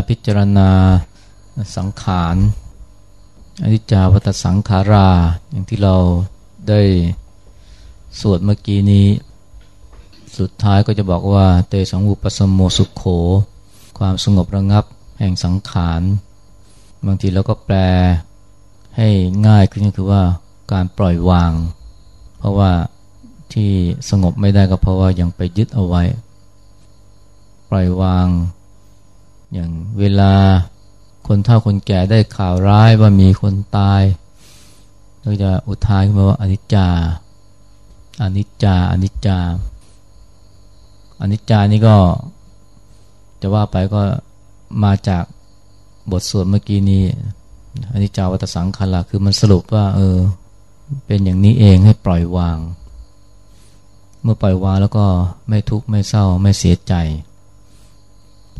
าพิจารณาสังขารอนิจจาวัตสังขารา อย่างที่เราได้สวดเมื่อกี้นี้ สุดท้ายก็จะบอกว่า เตสังอุปสมโมสุขโข ความสงบระงับแห่งสังขาร บางทีเราก็แปลให้ง่ายขึ้นก็คือว่าการปล่อยวาง เพราะว่าที่สงบไม่ได้ก็เพราะว่ายังไปยึดเอาไว้ ปล่อยวาง อย่างเวลาคนเฒ่าคนแก่ได้ข่าวร้ายว่ามีคนตายเราจะอุทานขึ้นมาว่าอนิจจาอนิจจาอนิจจาอนิจจานี่ก็จะว่าไปก็มาจากบทสวดเมื่อกี้นี้อนิจจาวัตสังขารคือมันสรุปว่า เออ เป็นอย่างนี้เองให้ปล่อยวาง เมื่อปล่อยวางแล้วก็ไม่ทุกข์ไม่เศร้าไม่เสียใจ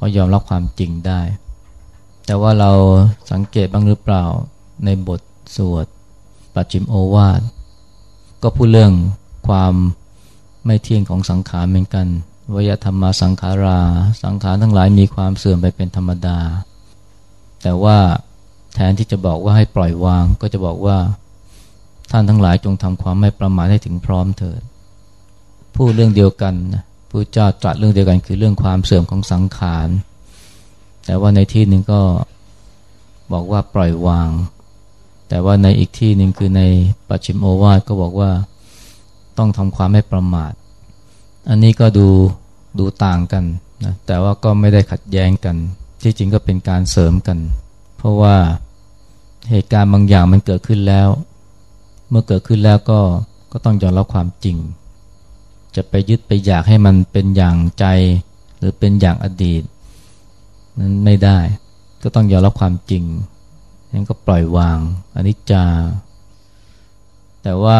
ราะยอมรับความจริงได้ แต่ว่าเราสังเกตบ้างหรือเปล่าในบทสวดปัจจิมโอวาทก็พูดเรื่องความไม่เที่ยงของสังขารเหมือนกันวยธรรมาสังขารา สังขารทั้งหลายมีความเสื่อมไปเป็นธรรมดา แต่ว่าแทนที่จะบอกว่าให้ปล่อยวาง ก็จะบอกว่าท่านทั้งหลายจงทำความไม่ประมาทให้ถึงพร้อมเถิดพูดเรื่องเดียวกันนะ พระเจ้าตรัสเรื่องเดียวกันคือเรื่องความเสื่อมของสังขาร แต่ว่าในที่หนึ่งก็บอกว่าปล่อยวาง แต่ว่าในอีกที่หนึ่งคือในปัจฉิมโอวาทก็บอกว่าต้องทำความไม่ประมาท อันนี้ก็ดูดูต่างกันนะแต่ว่าก็ไม่ได้ขัดแย้งกัน ที่จริงก็เป็นการเสริมกัน เพราะว่าเหตุการณ์บางอย่างมันเกิดขึ้นแล้ว เมื่อเกิดขึ้นแล้วก็ก็ต้องยอมรับความจริง จะไปยึดไปอยากให้มันเป็นอย่างใจ หรือเป็นอย่างอดีต นั้นไม่ได้ ก็ต้องยอมรับความจริงนั้นก็ปล่อยวางอนิจจา แต่ว่า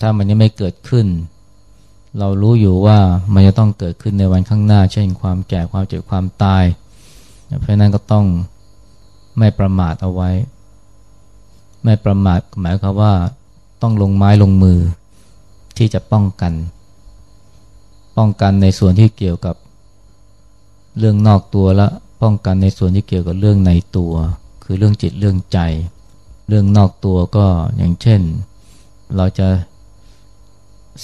ถ้ามันยังไม่เกิดขึ้น เรารู้อยู่ว่ามันจะต้องเกิดขึ้นในวันข้างหน้า เช่นความแก่ความเจ็บความตาย เพราะนั้นก็ต้องไม่ประมาทเอาไว้ ไม่ประมาทหมายความว่าต้องลงไม้ลงมือ ที่จะป้องกัน ป้องกันในส่วนที่เกี่ยวกับเรื่องนอกตัวและป้องกันในส่วนที่เกี่ยวกับเรื่องในตัว คือเรื่องจิตเรื่องใจ เรื่องนอกตัวก็อย่างเช่น เราจะ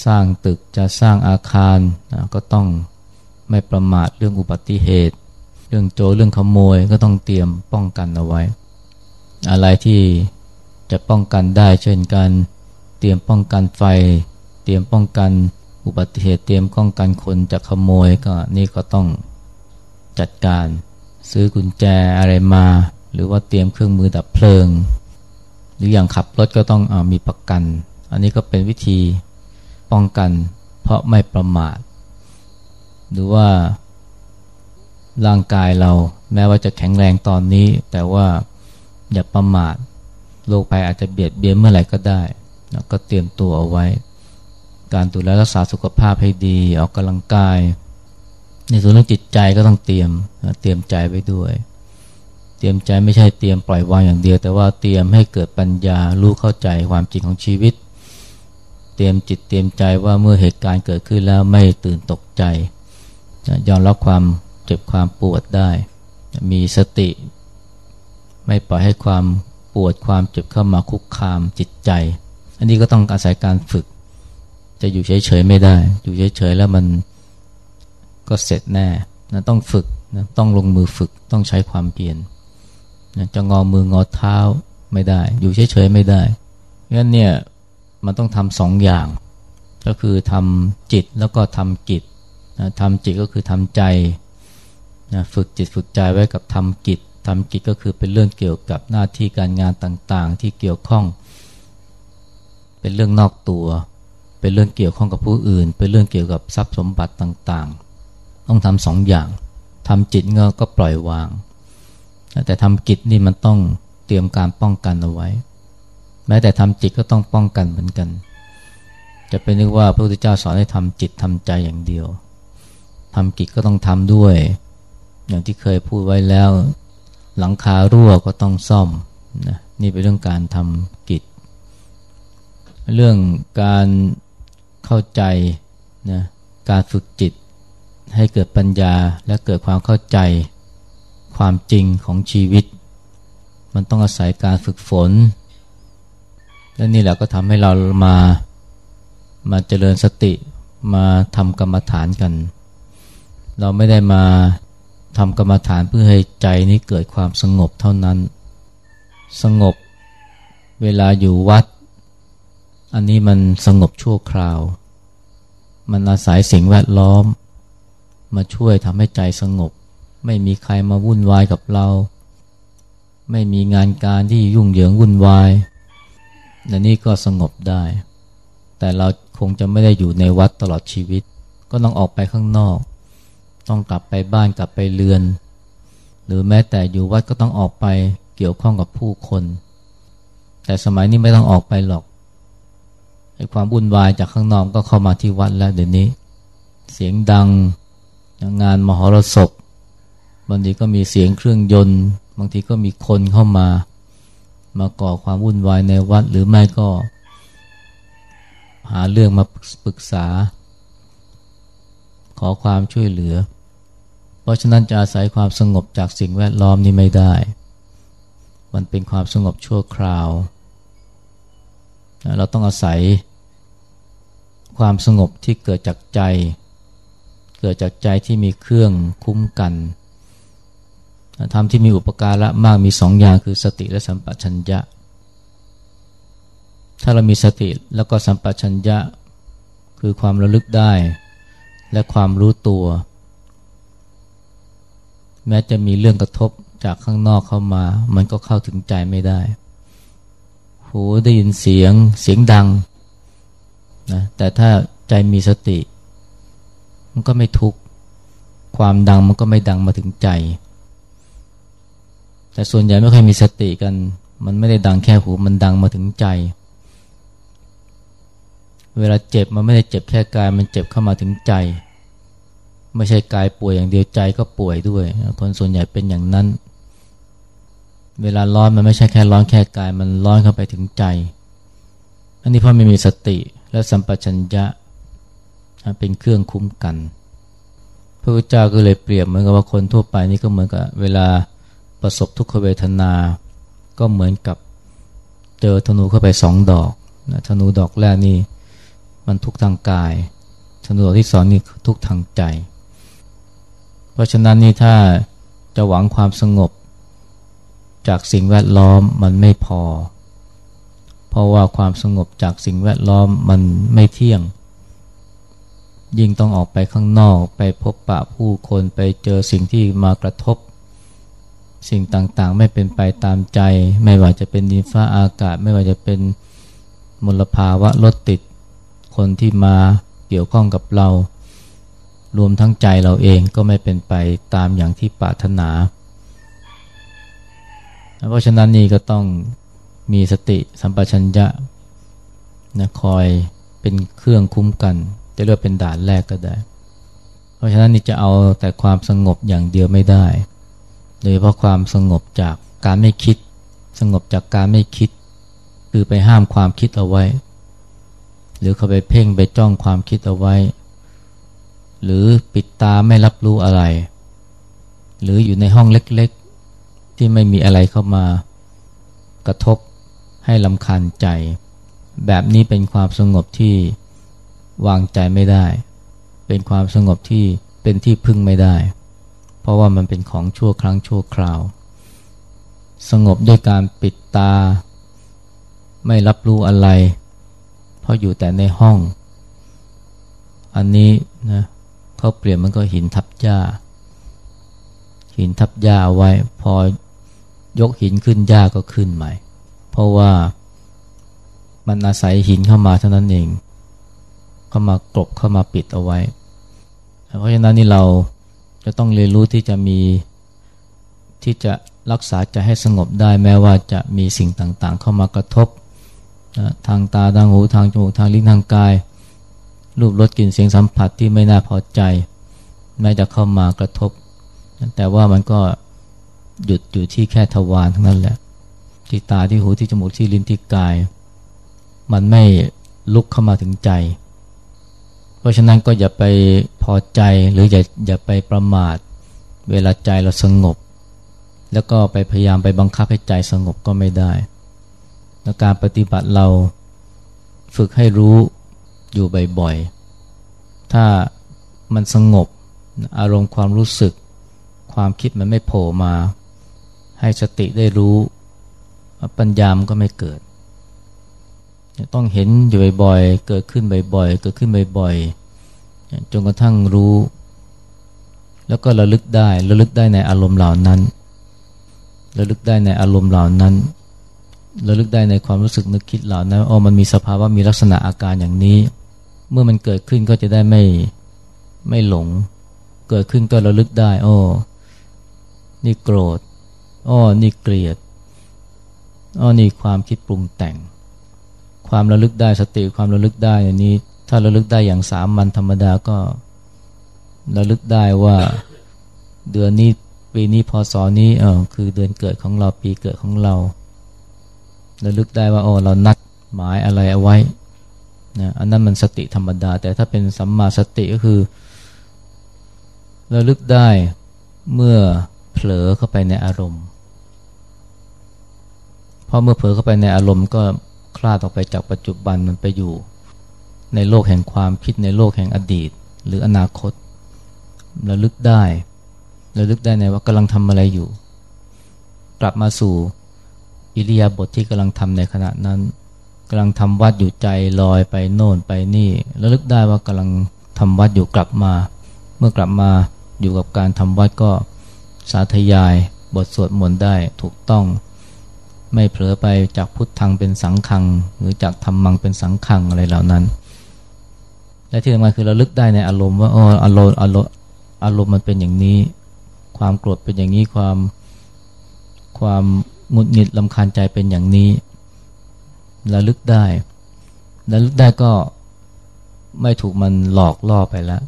สร้างตึกจะสร้างอาคารนะก็ต้องไม่ประมาทเรื่องอุบัติเหตุ เรื่องโจรเรื่องขโมยก็ต้องเตรียมป้องกันเอาไว้ อะไรที่จะป้องกันได้เช่นการเตรียมป้องกันไฟ ตรียมป้องกันอุบัติเหตุเตรียมป้องกันคนจากขโมยก็นี่ก็ต้องจัดการ ซื้อกุญแจอะไรมา หรือว่าเตรียมเครื่องมือดับเพลิง หรืออย่างขับรถก็ต้องอมีประกัน อันนี้ก็เป็นวิธีป้องกันเพราะไม่ประมาท หรือว่าร่างกายเราแม้ว่าจะแข็งแรงตอนนี้ แต่ว่าอย่าประมาทโรคภัยอาจจะเบียดเบียนเมื่อไหร่ก็ได้ แล้วก็เตรียมตัวเอาไว้ การดูแลรักษาสุขภาพให้ดี ออกกำลังกาย ในส่วนเรื่องจิตใจก็ต้องเตรียมเตรียมใจไว้ด้วย เตรียมใจไม่ใช่เตรียมปล่อยวางอย่างเดียว แต่ว่าเตรียมให้เกิดปัญญารู้เข้าใจความจริงของชีวิต เตรียมจิตเตรียมใจว่าเมื่อเหตุการณ์เกิดขึ้นแล้วไม่ตื่นตกใจยอมรับความเจ็บความปวดได้ มีสติ ไม่ปล่อยให้ความปวดความเจ็บเข้ามาคุกคามจิตใจ อันนี้ก็ต้องอาศัยการฝึก จะอยู่เฉยๆไม่ได้ อยู่เฉยๆแล้วมันก็เสร็จแน่นะต้องฝึกนะต้องลงมือฝึกต้องใช้ความเพียรนะจะงอมืองอเท้าไม่ได้ อยู่เฉยๆไม่ได้งั้นเนี่ยมันต้องทำสองอย่าง ก็คือทำจิตแล้วก็ทำกิจนะทำจิตก็คือทำใจนะฝึกจิตฝึกใจไว้กับทำกิจทำกิจก็คือเป็นเรื่องเกี่ยวกับหน้าที่การงานต่างๆ ที่เกี่ยวข้อง เป็นเรื่องนอกตัว เป็นเรื่องเกี่ยวข้องกับผู้อื่น เป็นเรื่องเกี่ยวกับทรัพย์สมบัติต่างๆ ต้องทำสองอย่างทำจิตเงก็ปล่อยวาง แต่ทำกิจนี่มันต้องเตรียมการป้องกันเอาไว้ แม้แต่ทำจิตก็ต้องป้องกันเหมือนกัน จะเป็นนึกว่าพระพุทธเจ้าสอนให้ทำจิตทำใจอย่างเดียวทำกิจก็ต้องทำด้วย อย่างที่เคยพูดไว้แล้ว หลังคารั่วก็ต้องซ่อมนะนี่เป็นเรื่องการทำกิจ เรื่องการ เข้าใจนะการฝึกจิต ให้เกิดปัญญาและเกิดความเข้าใจความจริงของชีวิต มันต้องอาศัยการฝึกฝน และนี่แหละก็ทำให้เรามามาเจริญสติมาทำกรรมฐานกัน เราไม่ได้มาทำกรรมฐานเพื่อให้ใจนี้เกิดความสงบเท่านั้น สงบเวลาอยู่วัด อันนี้มันสงบชั่วคราว มันอาศัยสิ่งแวดล้อม มาช่วยทำให้ใจสงบ ไม่มีใครมาวุ่นวายกับเรา ไม่มีงานการที่ยุ่งเหยิงวุ่นวายและนี่ก็สงบได้ แต่เราคงจะไม่ได้อยู่ในวัดตลอดชีวิต ก็ต้องออกไปข้างนอก ต้องกลับไปบ้านกลับไปเรือน หรือแม้แต่อยู่วัดก็ต้องออกไปเกี่ยวข้องกับผู้คน แต่สมัยนี้ไม่ต้องออกไปหรอก ไอ้ความวุ่นวายจากข้างนอกก็เข้ามาที่วัดแล้วเดี๋ยวนี้ เสียงดังงานมหรสพบางทีก็มีเสียงเครื่องยนต์ บางทีก็มีคนเข้ามา มาก่อความวุ่นวายในวัดหรือไม่ก็ หาเรื่องมาปรึกษา ขอความช่วยเหลือ เพราะฉะนั้นจะอาศัยความสงบจากสิ่งแวดล้อมนี้ไม่ได้ มันเป็นความสงบชั่วคราว เราต้องอาศัย ความสงบที่เกิดจากใจ เกิดจากใจที่มีเครื่องคุ้มกันธรรมที่มีอุปการะมากมีสองอย่างคือสติและสัมปชัญญะ ถ้าเรามีสติแล้วก็สัมปชัญญะ คือความระลึกได้ และความรู้ตัว แม้จะมีเรื่องกระทบจากข้างนอกเข้ามา มันก็เข้าถึงใจไม่ได้ หูได้ยินเสียงเสียงดัง นะแต่ถ้าใจมีสติ มันก็ไม่ทุกข์ความดังมันก็ไม่ดังมาถึงใจ แต่ส่วนใหญ่ไม่ค่อยมีสติกัน มันไม่ได้ดังแค่หูมันดังมาถึงใจ เวลาเจ็บมันไม่ได้เจ็บแค่กายมันเจ็บเข้ามาถึงใจ ไม่ใช่กายป่วยอย่างเดียวใจก็ป่วยด้วย คนส่วนใหญ่เป็นอย่างนั้น เวลาร้อนมันไม่ใช่แค่ร้อนแค่กายมันร้อนเข้าไปถึงใจ อันนี้เพราะไม่มีสติ และสัมปชัญญะเป็นเครื่องคุ้มกัน พระพุทธเจ้าก็เลยเปรียบเหมือนกับว่าคนทั่วไปนี่ก็เหมือนกับเวลาประสบทุกขเวทนา ก็เหมือนกับเจอธนูเข้าไปสองดอกธนูดอกแรกนี่มันทุกทางกาย ธนูที่สอนนี่ทุกทางใจ เพราะฉะนั้นนี่ถ้าจะหวังความสงบจากสิ่งแวดล้อมมันไม่พอ เพราะว่าความสงบจากสิ่งแวดล้อมมันไม่เที่ยง ยิ่งต้องออกไปข้างนอกไปพบปะผู้คนไปเจอสิ่งที่มากระทบ สิ่งต่างๆ ไม่เป็นไปตามใจ ไม่ว่าจะเป็นดินฟ้าอากาศ ไม่ว่าจะเป็นมลภาวะรถติด คนที่มาเกี่ยวข้องกับเรา รวมทั้งใจเราเองก็ไม่เป็นไปตามอย่างที่ปรารถนา เพราะฉะนั้นนี่ก็ต้อง มีสติสัมปชัญญะนะคอยเป็นเครื่องคุ้มกัน จะเรียกเป็นด่านแรกก็ได้ เพราะฉะนั้นนี่จะเอาแต่ความสงบอย่างเดียวไม่ได้ โดยเพราะความสงบจากการไม่คิด สงบจากการไม่คิด คือไปห้ามความคิดเอาไว้ หรือเขาไปเพ่งไปจ้องความคิดเอาไว้ หรือปิดตาไม่รับรู้อะไร หรืออยู่ในห้องเล็กๆ ที่ไม่มีอะไรเข้ามากระทบ ให้ลำคาญใจ แบบนี้เป็นความสงบที่วางใจไม่ได้ เป็นความสงบที่เป็นที่พึ่งไม่ได้ เพราะว่ามันเป็นของชั่วครั้งชั่วคราว สงบด้วยการปิดตา ไม่รับรู้อะไร เพราะอยู่แต่ในห้อง อันนี้นะเขาเปลี่ยนมันก็หินทับหญ้า หินทับหญ้าไว้ พอยกหินขึ้นหญ้าก็ขึ้นใหม่ ราะว่ามันอาศัยหินเข้ามาเท่านั้นเอง เข้ามากรบเข้ามาปิดเอาไว้ เพราะฉะนั้นนี่เราจะต้องเรียนรู้ที่จะมีที่จะรักษาใจให้สงบได้แม้ว่าจะมีสิ่งต่างๆ เข้ามากระทบทางตาทางหูทางจมูกทางลิ้นทางกาย รูปรสกลิ่นเสียงสัมผัสที่ไม่น่าพอใจ แม้จะเข้ามากระทบ แต่ว่ามันก็หยุดอยู่ที่แค่ทวารทั้งนั้นแหละ ที่ตาที่หูที่จมูกที่ลิ้นที่กาย มันไม่ลุกเข้ามาถึงใจ เพราะฉะนั้นก็อย่าไปพอใจหรืออย่าอย่าไปประมาท เวลาใจเราสงบ แล้วก็ไปพยายามไปบังคับให้ใจสงบก็ไม่ได้และการปฏิบัติเราฝึกให้รู้อยู่บ่อยๆ ถ้ามันสงบอารมณ์ความรู้สึก ความคิดมันไม่โผล่มา ให้สติได้รู้ ปัญญามก็ไม่เกิด ต้องเห็นอยู่บ่อยๆ เกิดขึ้นบ่อยๆ เกิดขึ้นบ่อยๆ จนกระทั่งรู้ แล้วก็ระลึกได้ระลึกได้ในอารมณ์เหล่านั้นระลึกได้ในอารมณ์เหล่านั้นระลึกได้ในความรู้สึกนึกคิดเหล่านั้นอ๋อมันมีสภาวะมีลักษณะอาการอย่างนี้ เมื่อมันเกิดขึ้นก็จะได้ไม่ไม่หลง เกิดขึ้นก็ระลึกได้อ๋อนี่โกรธอ๋อนี่เกลียด อ๋อนี่ความคิดปรุงแต่ง ความระลึกได้สติความระลึกได้อันนี้ ถ้าระลึกได้อย่างสามัญธรรมดาก็ระลึกได้ว่าเดือนนี้ปีนี้พศนี้เออคือเดือนเกิดของเราปีเกิดของเราระลึกได้ว่าโอ้เรานัดหมายอะไรเอาไว้นะอันนั้นมันสติธรรมดา แต่ถ้าเป็นสัมมาสติก็คือระลึกได้เมื่อเผลอเข้าไปในอารมณ์ พอเมื่อเผลอเข้าไปในอารมณ์ก็คลาดออกไปจากปัจจุบันมันไปอยู่ ในโลกแห่งความคิดในโลกแห่งอดีต หรืออนาคตระลึกได้ระลึกได้ในว่ากำลังทำอะไรอยู่ กลับมาสู่อิริยาบถทที่กำลังทำในขณะนั้นกำลังทำวัดอยู่ใจลอยไปโน่นไปนี่ระลึกได้ว่ากำลังทำวัดอยู่กลับมา เมื่อกลับมาอยู่กับการทำวัดก็สาธยายบทสวดมนต์ได้ถูกต้อง ไม่เผลอไปจากพุทธังเป็นสังขัง หรือจากธรรมังเป็นสังขังอะไรเหล่านั้น และที่สำคัญคือเราลึกได้ในอารมณ์ว่าอ๋ออารมณ์อารมณ์อารมณ์มันเป็นอย่างนี้ ความโกรธเป็นอย่างนี้ความความหงุดหงิดลำคาญใจเป็นอย่างนี้ระลึกได้ระลึกได้ก็ไม่ถูกมันหลอกล่อไปแล้ว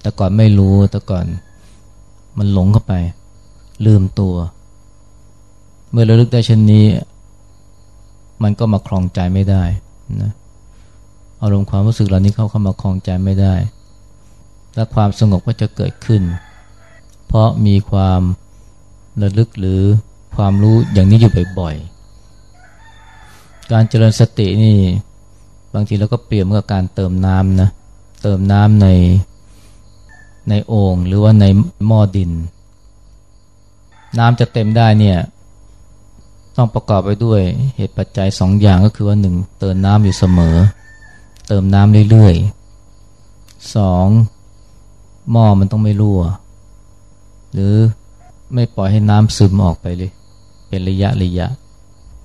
แต่ก่อนไม่รู้แต่ก่อนมันหลงเข้าไป ลืมตัว เมื่อระลึกได้เช่นนี้ มันก็มาคลองใจไม่ได้นะอารมณ์ความรู้สึกเหล่านี้เข้าเข้ามาคลองใจไม่ได้ และความสงบก็จะเกิดขึ้น เพราะมีความระลึกหรือความรู้อย่างนี้อยู่บ่อยๆ การเจริญสตินี่บางทีเราก็เปรียบกับการเติมน้ำนะเติมน้ำในในโอ่งหรือว่าในหม้อดิน น้ำจะเต็มได้เนี่ย ต้องประกอบไปด้วยเหตุปัจจัยสองอย่างก็คือว่าหนึ่งเติมน้ำอยู่เสมอ เติมน้ำเรื่อยๆสองหม้อมันต้องไม่รั่ว หรือไม่ปล่อยให้น้ำซึมออกไปเลย เป็นระยะระยะ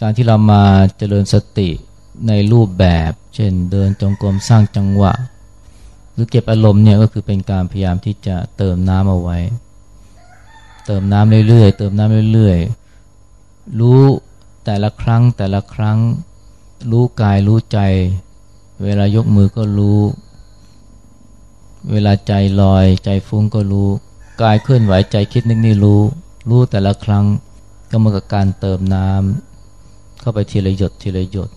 การที่เรามาเจริญสติในรูปแบบ เช่นเดินจงกรมสร้างจังหวะ หรือเก็บอารมณ์เนี่ยก็คือเป็นการพยายามที่จะเติมน้ำเอาไว้ เติมน้ำเรื่อยๆ เติมน้ำเรื่อยๆ รู้แต่ละครั้งแต่ละครั้ง รู้กายรู้ใจ เวลายกมือก็รู้ เวลาใจลอย ใจฟุ้งก็รู้ กายเคลื่อนไหวใจคิดนึกนี่รู้ รู้แต่ละครั้งก็เหมือนกับการเติมน้ำเข้าไปทีละหยดทีละหยด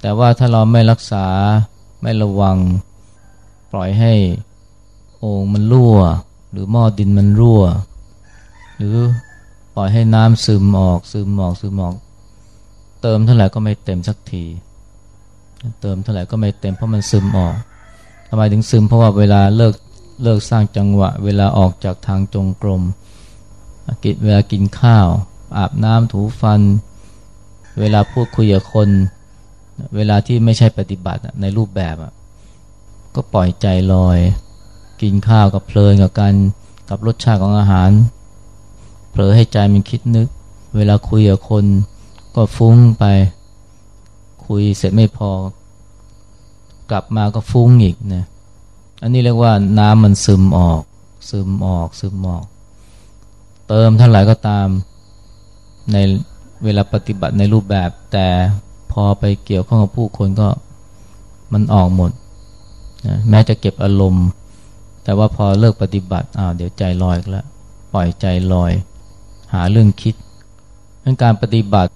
แต่ว่าถ้าเราไม่รักษาไม่ระวัง ปล่อยให้โอ่งมันรั่ว หรือหม้อดินมันรั่ว หรือ ปล่อยให้น้ำซึมออกซึมออกซึมออก เติมเท่าไหร่ก็ไม่เต็มสักที เติมเท่าไหร่ก็ไม่เต็มเพราะมันซึมออกทำไมถึงซึมเพราะว่าเวลาเลิกเลิกสร้างจังหวะ เวลาออกจากทางจงกรมกินเวลากินข้าว อาบน้ำถูฟัน เวลาพูดคุยกับคน เวลาที่ไม่ใช่ปฏิบัติในรูปแบบก็ปล่อยใจลอย กินข้าวกับเพลินกับการกับรสชาติของอาหาร เผลอให้ใจมันคิดนึก เวลาคุยกับคนก็ฟุ้งไป คุยเสร็จไม่พอ กลับมาก็ฟุ้งอีกนะอันนี้เรียกว่าน้ำมันซึมออก ซึมออกซึมออก เติมเท่าไหร่ก็ตามในเวลาปฏิบัติในรูปแบบ แต่พอไปเกี่ยวข้องกับผู้คนก็มันออกหมดนะแม้จะเก็บอารมณ์ แต่ว่าพอเลิกปฏิบัติอ้าวเดี๋ยวใจลอยแล้ว ปล่อยใจลอย หาเรื่องคิดเรื่องการปฏิบัติ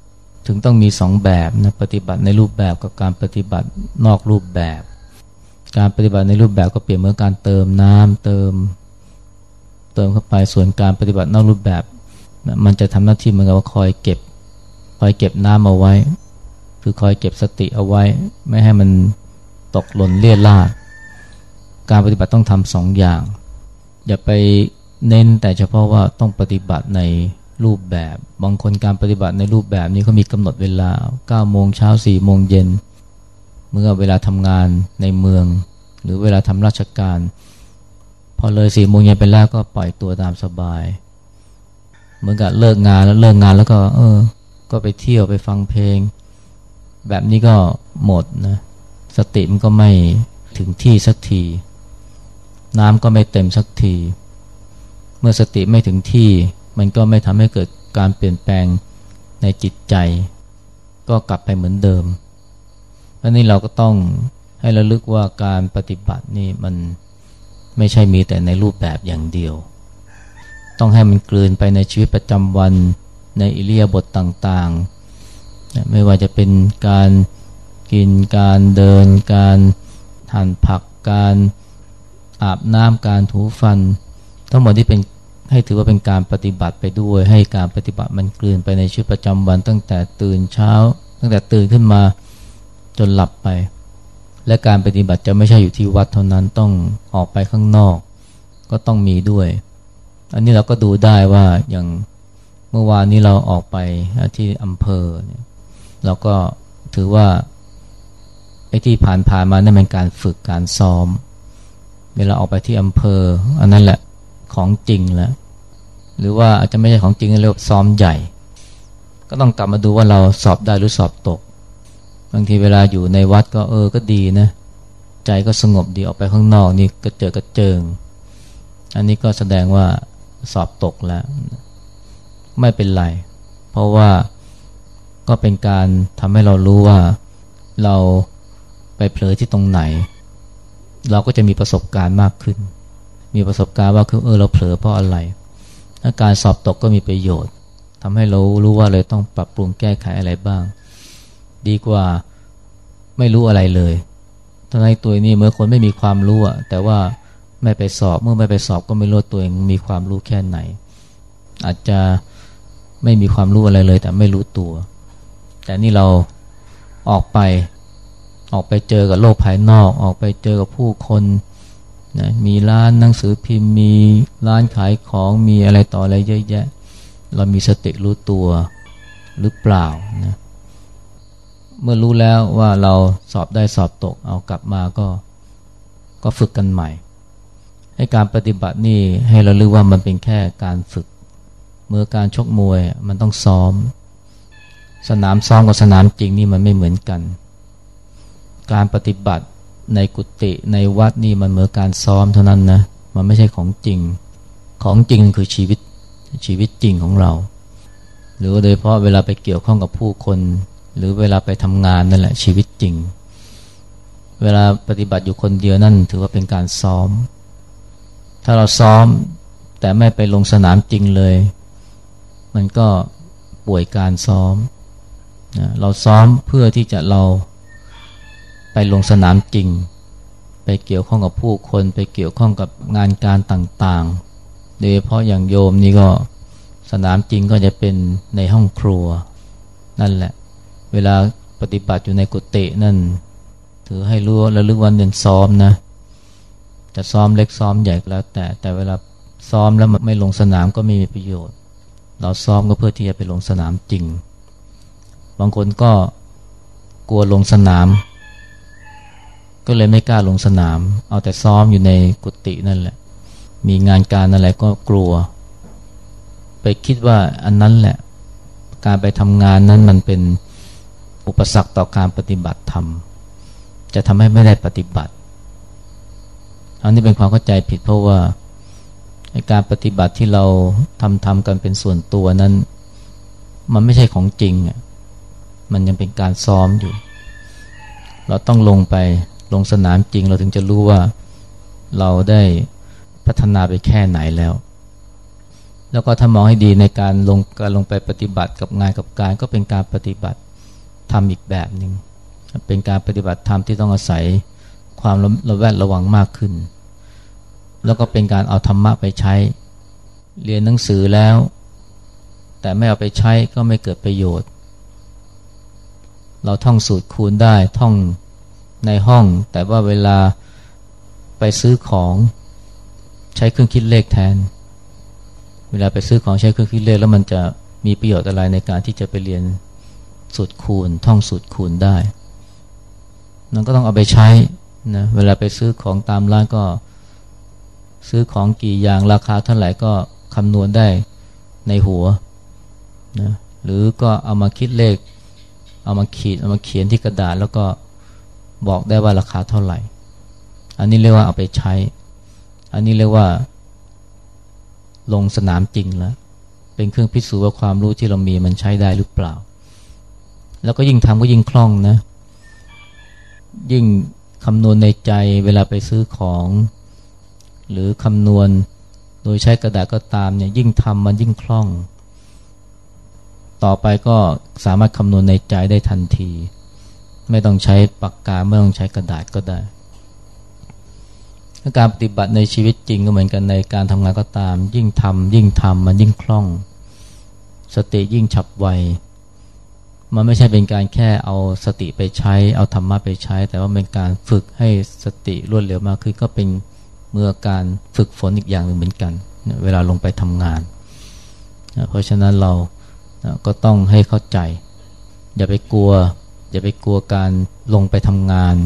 ถึงต้องมีสองแบบนะปฏิบัติในรูปแบบกับการปฏิบัตินอกรูปแบบ การปฏิบัติในรูปแบบก็เปลี่ยนเหมือนการเติมน้ำเติม เติมเข้าไปส่วนการปฏิบัตินอกรูปแบบมันจะทำหน้าที่เหมือนกับว่าคอยเก็บคอยเก็บน้ำเอาไว้ คือคอยเก็บสติเอาไว้ ไม่ให้มันตกหล่นเลี่ยราดการปฏิบัติต้องทำสองอย่าง อย่าไปเน้นแต่เฉพาะว่าต้องปฏิบัติใน รูปแบบ บางคนการปฏิบัติในรูปแบบนี้เขามีกำหนดเวลา9โมงเช้า4โมงเย็น เมื่อเวลาทำงานในเมือง หรือเวลาทำราชการ พอเลย4โมงเย็นไปแล้วก็ปล่อยตัวตามสบาย เหมือนกับเลิกงานแล้วเลิกงานแล้วก็ เออ ก็ไปเที่ยวไปฟังเพลง แบบนี้ก็หมดนะสติมันก็ไม่ถึงที่สักที น้ำก็ไม่เต็มสักที เมื่อสติไม่ถึงที่ มันก็ไม่ทำให้เกิดการเปลี่ยนแปลงในจิตใจ ก็กลับไปเหมือนเดิมอันนี้เราก็ต้องให้ระลึกว่าการปฏิบัตินี่มันไม่ใช่มีแต่ในรูปแบบอย่างเดียว ต้องให้มันกลืนไปในชีวิตประจำวันในอิเลียบทต่างๆ ไม่ว่าจะเป็นการกินการเดิน การทานผักการอาบน้ำการถูฟัน ทั้งหมดที่เป็น ให้ถือว่าเป็นการปฏิบัติไปด้วย ให้การปฏิบัติมันกลืนไปในชีวิตประจำวัน ตั้งแต่ตื่นเช้า ตั้งแต่ตื่นขึ้นมาจนหลับไป และการปฏิบัติจะไม่ใช่อยู่ที่วัดเท่านั้นต้องออกไปข้างนอก ก็ต้องมีด้วย อันนี้เราก็ดูได้ว่าอย่างเมื่อวานนี้เราออกไปที่อำเภอเนี่ยเราก็ถือว่าไอ้ที่ผ่านผ่านมานั่นเป็นการฝึกการซ้อม เวลาออกไปที่อำเภอ อันนั้นแหละของจริงแล้ว หรือว่าอาจจะไม่ใช่ของจริงเรียกซ้อมใหญ่ ก็ต้องกลับมาดูว่าเราสอบได้หรือสอบตก บางทีเวลาอยู่ในวัดก็เออก็ดีนะ ใจก็สงบดีออกไปข้างนอกนี่ก็เจอกระเจิง อันนี้ก็แสดงว่าสอบตกแล้ว ไม่เป็นไร เพราะว่าก็เป็นการทำให้เรารู้ว่าเราไปเผลอที่ตรงไหน เราก็จะมีประสบการณ์มากขึ้น มีประสบการณ์ว่าคือเออเราเผลอเพราะอะไราการสอบตกก็มีประโยชน์ทำให้เรารู้ว่าเลยต้องปรับปรุงแก้ไขอะไรบ้าง ดีกว่าไม่รู้อะไรเลยทั้งในตัวนี้เมื่อคนไม่มีความรู้อะแต่ว่าไม่ไปสอบเมื่อไม่ไปสอบก็ไม่รู้ตัวเองมีความรู้แค่ไหน อาจจะไม่มีความรู้อะไรเลย แต่ไม่รู้ตัว แต่นี่เราออกไปออกไปเจอกับโลกภายนอก ออกไปเจอกับผู้คน นะมีร้านหนังสือพิมพ์ มีร้านขายของมีอะไรต่ออะไรเยอะแยะ เรามีสติรู้ตัวหรือเปล่านะเมื่อรู้แล้วว่าเราสอบได้สอบตกเอากลับมาก็ก็ฝึกกันใหม่ ให้การปฏิบัตินี่ให้เรารู้ว่ามันเป็นแค่การฝึก เมื่อการชกมวยมันต้องซ้อม สนามซ้อมกับสนามจริงนี่มันไม่เหมือนกัน การปฏิบัติ ในกุฏิในวัดนี่มันเหมือนการซ้อมเท่านั้นนะมันไม่ใช่ของจริง ของจริงคือชีวิตชีวิตจริงของเรา หรือโดยเฉพาะเวลาไปเกี่ยวข้องกับผู้คน หรือเวลาไปทำงานนั่นแหละชีวิตจริง เวลาปฏิบัติอยู่คนเดียวนั่นถือว่าเป็นการซ้อม ถ้าเราซ้อมแต่ไม่ไปลงสนามจริงเลย มันก็ป่วยการซ้อม เราซ้อมเพื่อที่จะเรา ไปลงสนามจริง ไปเกี่ยวข้องกับผู้คนไปเกี่ยวข้องกับงานการต่างๆโดยเฉพาะอย่างโยมนี่ก็สนามจริงก็จะเป็นในห้องครัว นั่นแหละ เวลาปฏิบัติอยู่ในกุฏินั่น ถือให้รู้และลึกวันเดินซ้อมนะจะซ้อมเล็กซ้อมใหญ่แล้ว แต่แต่เวลาซ้อมแล้วไม่ลงสนามก็ไม่มีประโยชน์ เราซ้อมก็เพื่อที่จะไปลงสนามจริง บางคนก็กลัวลงสนาม ก็เลยไม่กล้าลงสนาม เอาแต่ซ้อมอยู่ในกุฏินั่นแหละ มีงานการอะไรก็กลัว ไปคิดว่าอันนั้นแหละ การไปทำงานนั้นมันเป็นอุปสรรคต่อการปฏิบัติธรรม จะทำให้ไม่ได้ปฏิบัติ อันนี้เป็นความเข้าใจผิดเพราะว่าการปฏิบัติที่เราทำทำกันเป็นส่วนตัวนั้น มันไม่ใช่ของจริง มันยังเป็นการซ้อมอยู่ เราต้องลงไป ลงสนามจริงเราถึงจะรู้ว่าเราได้พัฒนาไปแค่ไหนแล้ว แล้วก็ถ้ามองให้ดีในการลงการลงไปปฏิบัติกับงานกับการก็เป็นการปฏิบัติทำอีกแบบหนึ่งเป็นการปฏิบัติธรรมที่ต้องอาศัยความระแวดระวังมากขึ้น แล้วก็เป็นการเอาธรรมะไปใช้ เรียนหนังสือแล้ว แต่ไม่เอาไปใช้ก็ไม่เกิดประโยชน์ เราท่องสูตรคูณได้ท่อง ในห้อง แต่ว่าเวลาไปซื้อของใช้เครื่องคิดเลขแทน เวลาไปซื้อของใช้เครื่องคิดเลขแล้วมันจะมีประโยชน์อะไรในการที่จะไปเรียนสูตรคูณ ท่องสูตรคูณได้ นั่นก็ต้องเอาไปใช้นะ เวลาไปซื้อของตามร้านก็ซื้อของกี่อย่างราคาเท่าไหร่ก็คำนวณได้ในหัวนะ หรือก็เอามาคิดเลข เอามาขีด เอามาเขียนที่กระดาษแล้วก็ บอกได้ว่าราคาเท่าไหร่ อันนี้เรียกว่าเอาไปใช้ อันนี้เรียกว่า ลงสนามจริงแล้ว เป็นเครื่องพิสูจน์ว่าความรู้ที่เรามีมันใช้ได้หรือเปล่า แล้วก็ยิ่งทำก็ยิ่งคล่องนะ ยิ่งคำนวณในใจเวลาไปซื้อของ หรือคำนวณโดยใช้กระดาษก็ตามเนี่ยยิ่งทำมันยิ่งคล่อง ต่อไปก็สามารถคำนวณในใจได้ทันที ไม่ต้องใช้ปากกาไม่ต้องใช้กระดาษก็ได้ การปฏิบัติในชีวิตจริงก็เหมือนกันในการทำงานก็ตาม ยิ่งทำยิ่งทำมันยิ่งคล่อง สติยิ่งฉับไวมันไม่ใช่เป็นการแค่เอาสติไปใช้ เอาธรรมะไปใช้ แต่ว่าเป็นการฝึกให้สติรวดเร็วมากขึ้นก็เป็นเมื่อการฝึกฝนอีกอย่างหนึ่งเหมือนกัน เวลาลงไปทำงาน เพราะฉะนั้นเราก็ต้องให้เข้าใจ อย่าไปกลัว อย่าไปกลัวการลงไปทำงาน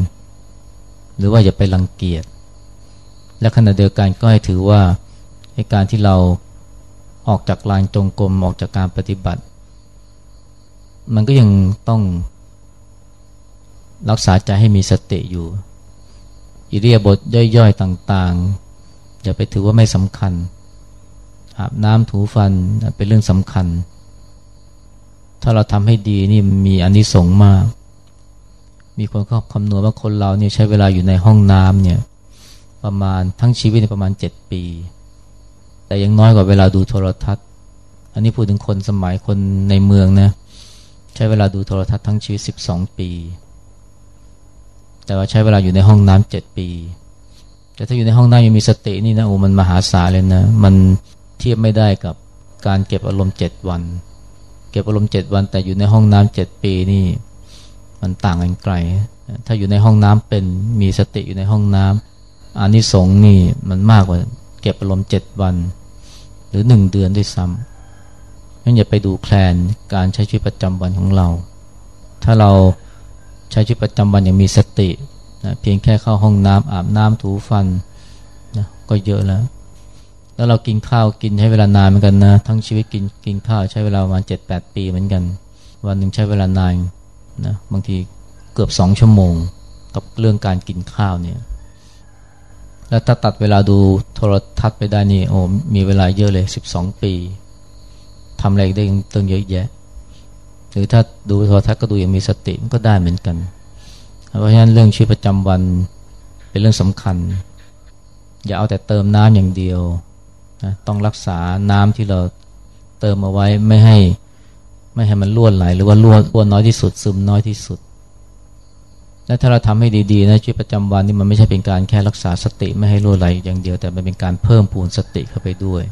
หรือว่าอย่าไปรังเกียจ และขณะเดียวกันก็ให้ถือว่าในการที่เราออกจากลานจงกรมออกจากการปฏิบัติ มันก็ยังต้องรักษาใจให้มีสติอยู่ อิเรียบทย่อยๆต่างๆ อย่าไปถือว่าไม่สำคัญอาบน้ำถูฟันเป็นเรื่องสำคัญ ถ้าเราทำให้ดีนี่มีอนนิสงส์มาก มีคนเขาคำนวณว่าคนเราเนี่ยใช้เวลาอยู่ในห้องน้ำเนี่ยประมาณทั้งชีวิตประมาณเจ็ดปี แต่ยังน้อยกว่าเวลาดูโทรทัศน์ อันนี้พูดถึงคนสมัยคนในเมืองนะใช้เวลาดูโทรทัศน์ทั้งชีวิตสิบสองปี แต่ว่าใช้เวลาอยู่ในห้องน้ำเจ็ดปี แต่ถ้าอยู่ในห้องน้ำยังมีสตินี่นะโอ้มันมหาศาลเลยนะ มันเทียบไม่ได้กับการเก็บอารมณ์เจ็ดวัน เก็บอารมณ์เจ็ดวันแต่อยู่ในห้องน้ำเจ็ดปีนี่มันต่างกันไกล ถ้าอยู่ในห้องน้ำเป็นมีสติอยู่ในห้องน้ำอานิสงส์นี่มันมากกว่าเก็บอารมณ์เจ็ดวัน หรือหนึ่งเดือนด้วยซ้ำงั้นอย่าไปดูแคลนการใช้ชีวิตประจำวันของเรา ถ้าเราใช้ชีวิตประจำวันอย่างมีสตินะเพียงแค่เข้าห้องน้ำอาบน้ำถูฟันนะก็เยอะแล้ว แล้วเรากินข้าวกินใช้เวลานานเหมือนกันนะ ทั้งชีวิตกินกินข้าวใช้เวลาประมาณเจ็ดแปดปีเหมือนกัน วันหนึ่งใช้เวลานานนะบางทีเกือบสองชั่วโมง กับเรื่องการกินข้าวเนี่ย แล้วถ้าตัดเวลาดูโทรทัศน์ไปได้นี่โอ้มีเวลาเยอะเลยสิบสองปีทำอะไรได้ตั้งเยอะแยะ หรือถ้าดูโทรทัศน์ก็ดูอย่างมีสติมันก็ได้เหมือนกัน เพราะฉะนั้นเรื่องชีวิตประจำวันเป็นเรื่องสำคัญ อย่าเอาแต่เติมน้ำอย่างเดียว นะต้องรักษาน้ำที่เราเติมเอาไว้ไม่ให้ไม่ให้มันล้วนไหล หรือว่าล้วนล้วนน้อยที่สุด ซึมน้อยที่สุด และถ้าเราทำให้ดีๆนะชีวิตประจำวันนี่มันไม่ใช่เป็นการแค่รักษาสติไม่ให้รั่วไหลอย่างเดียว แต่มันเป็นการเพิ่มพูนสติเข้าไปด้วย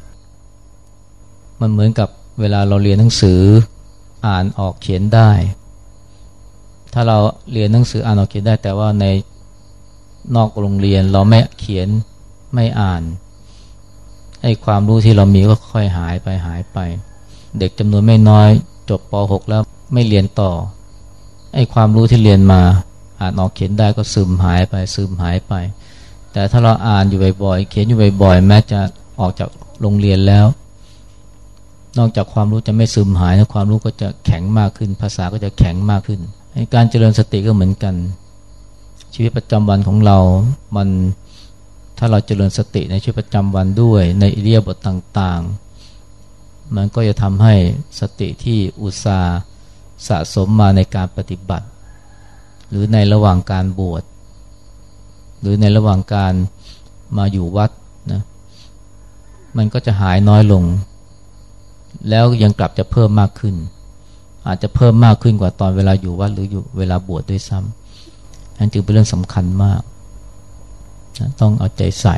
มันเหมือนกับเวลาเราเรียนหนังสืออ่านออกเขียนได้ ถ้าเราเรียนหนังสืออ่านออกเขียนได้ แต่ว่าในนอกโรงเรียนเราไม่เขียนไม่อ่าน ให้ความรู้ที่เรามีก็ค่อยหายไปหายไป เด็กจำนวนไม่น้อย จบป .6 แล้วไม่เรียนต่อ ไอ้ความรู้ที่เรียนมาอ่านออกเขียนได้ก็ซึมหายไปซึมหายไป แต่ถ้าเราอ่านอยู่บ่อยๆเขียนอยู่บ่อยๆแม้จะออกจากโรงเรียนแล้ว นอกจากความรู้จะไม่ซึมหายนะความรู้ก็จะแข็งมากขึ้น ภาษาก็จะแข็งมากขึ้นการเจริญสติก็เหมือนกัน ชีวิตประจำวันของเรา มัน ถ้าเราเจริญสติในชีวิตประจำวันด้วยในอิเดียบทต่างๆ มันก็จะทำให้สติที่อุตสาห์สะสมมาในการปฏิบัติ หรือในระหว่างการบวชหรือในระหว่างการมาอยู่วัดนะมันก็จะหายน้อยลง แล้วยังกลับจะเพิ่มมากขึ้น อาจจะเพิ่มมากขึ้นกว่าตอนเวลาอยู่วัดหรืออยู่เวลาบวชดด้วยซ้ำนั่นจึงเป็นเรื่องสำคัญมาก ต้องเอาใจใส่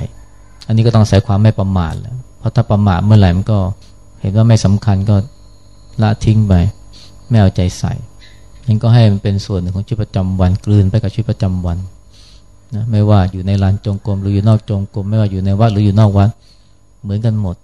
อันนี้ก็ต้องใส่ความไม่ประมาทแล้วเพราะถ้าประมาทเมื่อไหร่มันก็เห็นว่าไม่สำคัญก็ละทิ้งไปไม่เอาใจใส่ยังก็ให้มันเป็นส่วนหนึ่งของชีวิตประจำวันกลืนไปกับชีวิตประจำวันนะไม่ว่าอยู่ในลานจงกรมหรืออยู่นอกจงกรมไม่ว่าอยู่ในวัดหรืออยู่นอกวัดเหมือนกันหมด